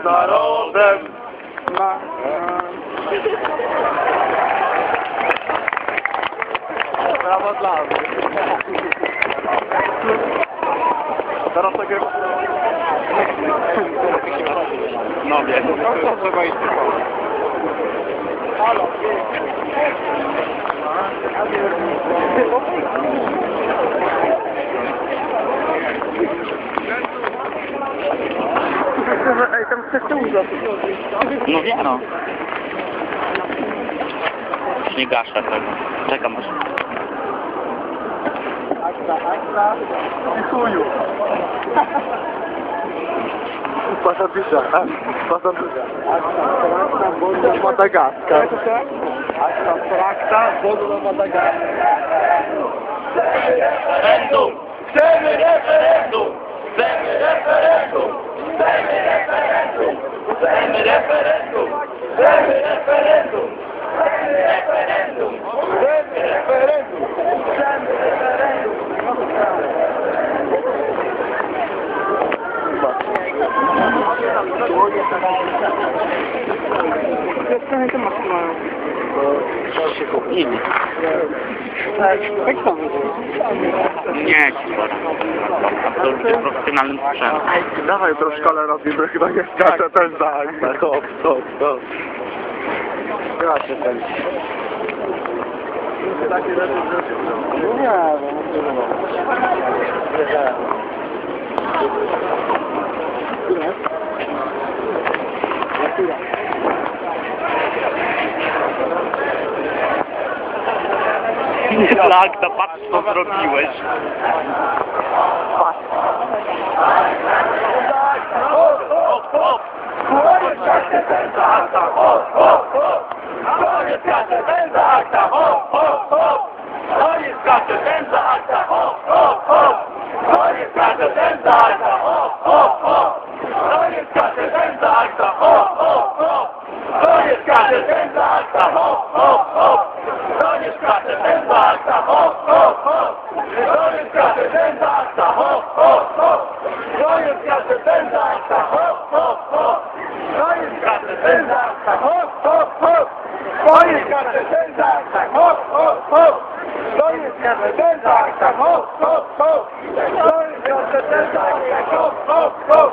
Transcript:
z narodem. Ma... Brawo dla mnie. Teraz takie... No wiem. To trzeba iść tylko. No wie no. não. gaszę tego. Czekam aż. Akta, akta. Pisuju. Passa bicha, passa bicha. Acta fracta, Madagascar. Acta fracta, bolo da Madagascar. Referendum! Chcemy referendum! Chcemy referendum! Chcemy referendum! Trochę to masz mają. się kupili. To wygląda? Nie, kurwa. Absolutnie profesjonalnym sprzętem. Dawaj to w szkole robimy, chyba nie skacze akta. Hop, hop, hop. Ja się ten. Takie rzeczy, No nie, no Które? Która? Lagda, patrz co zrobiłeś. п'яте серце акта, хоп, хоп, хоп. Горі п'яте серце акта, хоп, хоп, хоп. Горі п'яте серце акта, хоп, хоп, хоп. Горі п'яте серце акта, хоп, хоп, хоп. Горі п'яте серце акта, хоп, хоп, хоп. Горі п'яте серце акта, хоп, хоп, хоп. Горі п'яте серце акта, хоп, хоп, хоп. Горі п'яте серце акта, хоп, хоп, хоп. Горі п'яте серце акта, хоп, defensa, hop, hop, hop. Soy defensa, hop, hop, hop. Soy defensa, hop, hop, hop. Soy defensa, hop, hop, hop.